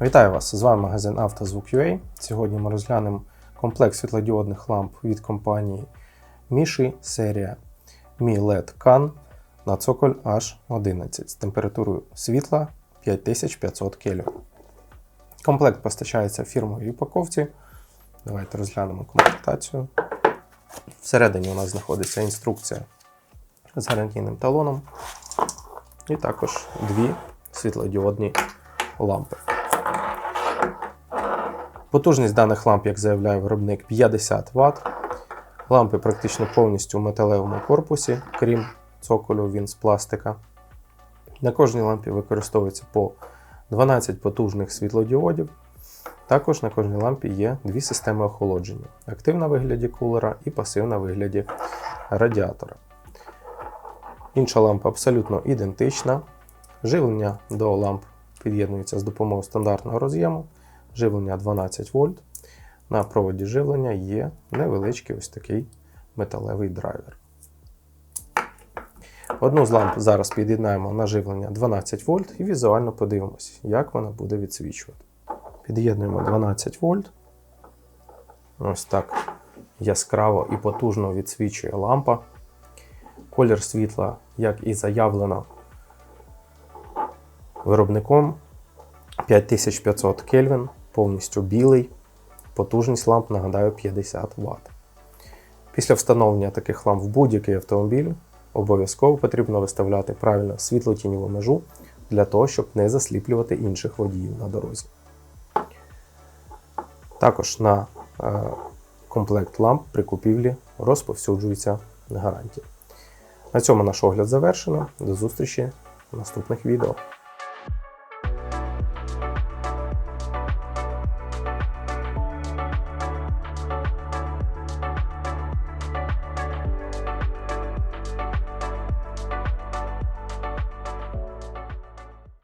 Вітаю вас! З вами магазин «Автозвук.UA». Сьогодні ми розглянемо комплект світлодіодних ламп від компанії Міші серія Mi LED CAN на цоколь H11 з температурою світла 5500 Кельвін. Комплект постачається фірмовій упаковці. Давайте розглянемо комплектацію. Всередині у нас знаходиться інструкція з гарантійним талоном. І також дві світлодіодні лампи. Потужність даних ламп, як заявляє виробник, 50 Вт. Лампи практично повністю в металевому корпусі, крім цоколю, він з пластика. На кожній лампі використовується по 12 потужних світлодіодів. Також на кожній лампі є дві системи охолодження: активна в вигляді кулера і пасивна в вигляді радіатора. Інша лампа абсолютно ідентична. Живлення до ламп під'єднується з допомогою стандартного роз'єму. Живлення 12 вольт. На проводі живлення є невеличкий ось такий металевий драйвер. Одну з ламп зараз під'єднаємо на живлення 12 вольт і візуально подивимося, як вона буде відсвічувати. Під'єднуємо 12 вольт. Ось так яскраво і потужно відсвічує лампа. Колір світла, як і заявлено виробником 5500 Кельвін, повністю білий. Потужність ламп, нагадаю, 50 Вт. Після встановлення таких ламп в будь-який автомобіль обов'язково потрібно виставляти правильно світлотіньову межу для того, щоб не засліплювати інших водіїв на дорозі. Також на е, комплект ламп при купівлі розповсюджується гарантія. На цьому наш огляд завершено. До зустрічі в наступних відео.